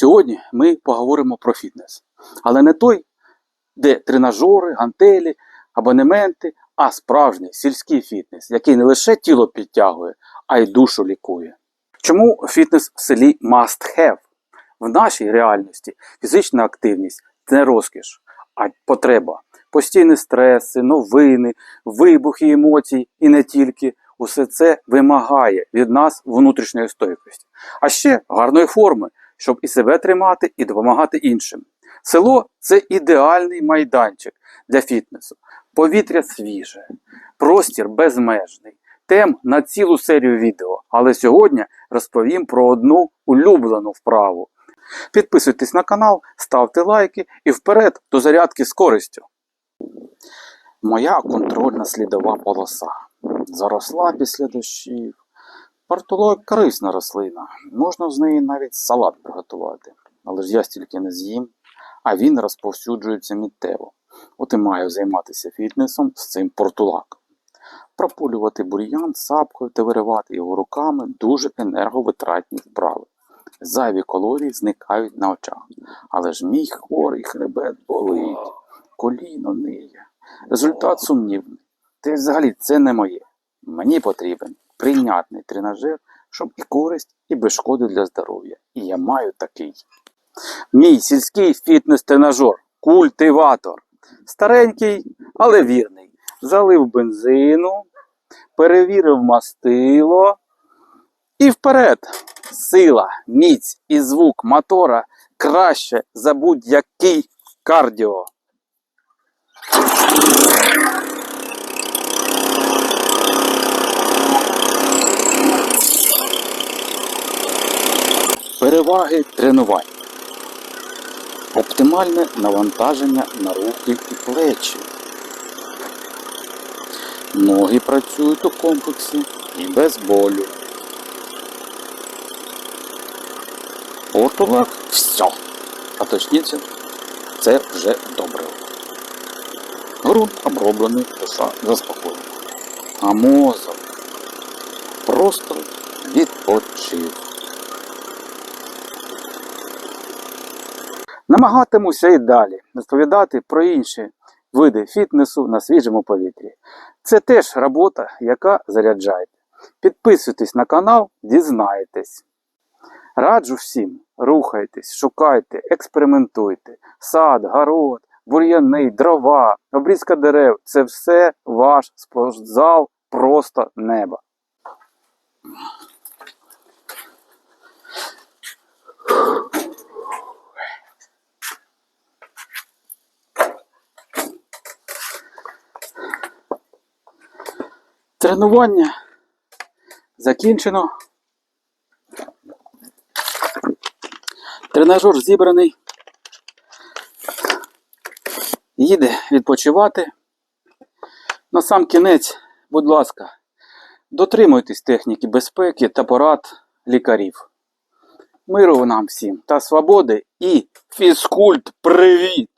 Сьогодні ми поговоримо про фітнес. Але не той, де тренажери, гантелі, абонементи, а справжній сільський фітнес, який не лише тіло підтягує, а й душу лікує. Чому фітнес в селі must have? В нашій реальності фізична активність це не розкіш, а потреба. Постійні стреси, новини, вибухи емоцій і не тільки. Усе це вимагає від нас внутрішньої стойкості. А ще гарної форми, щоб і себе тримати, і допомагати іншим. Село це ідеальний майданчик для фітнесу. Повітря свіже, простір безмежний. Тем на цілу серію відео. Але сьогодні розповім про одну улюблену вправу. Підписуйтесь на канал, ставте лайки і вперед до зарядки з користю. Моя контрольна слідова полоса. Заросла після дощів. Партолок корисна рослина. Можна з неї навіть салат приготувати. Але ж я стільки не з'їм, а він розповсюджується миттєво. От і маю займатися фітнесом з цим портулаком. Пропулювати бур'ян сапкою та виривати його руками дуже енерговитратні вправи. Зайві калорії зникають на очах. Але ж мій хворий хребет болить, коліно ниє. Результат сумнівний. Й взагалі це не моє. Мені потрібен прийнятний тренажер, щоб і користь, і без шкоди для здоров'я. І я маю такий. Мій сільський фітнес-тренажер, культиватор. Старенький, але вірний. Залив бензину, перевірив мастило. І вперед. Сила, міць і звук мотора краще за будь-який кардіо. Переваги тренувань. Оптимальне навантаження на руки і плечі. Ноги працюють у комплексі і без болю. Ортолак все. А точніше, це вже добре. Грунт оброблений, душа заспокоєна. А мозок просто відпочив. Намагатимуся і далі розповідати про інші види фітнесу на свіжому повітрі. Це теж робота, яка заряджає. Підписуйтесь на канал, дізнаєтесь. Раджу всім, рухайтесь, шукайте, експериментуйте. Сад, город, бур'яни, дрова, обрізка дерев це все ваш спортзал просто неба. Тренування закінчено. Тренажер зібраний. Їде відпочивати. На сам кінець, будь ласка, дотримуйтесь техніки безпеки та порад лікарів. Миру нам всім та свободи і фізкульт привіт!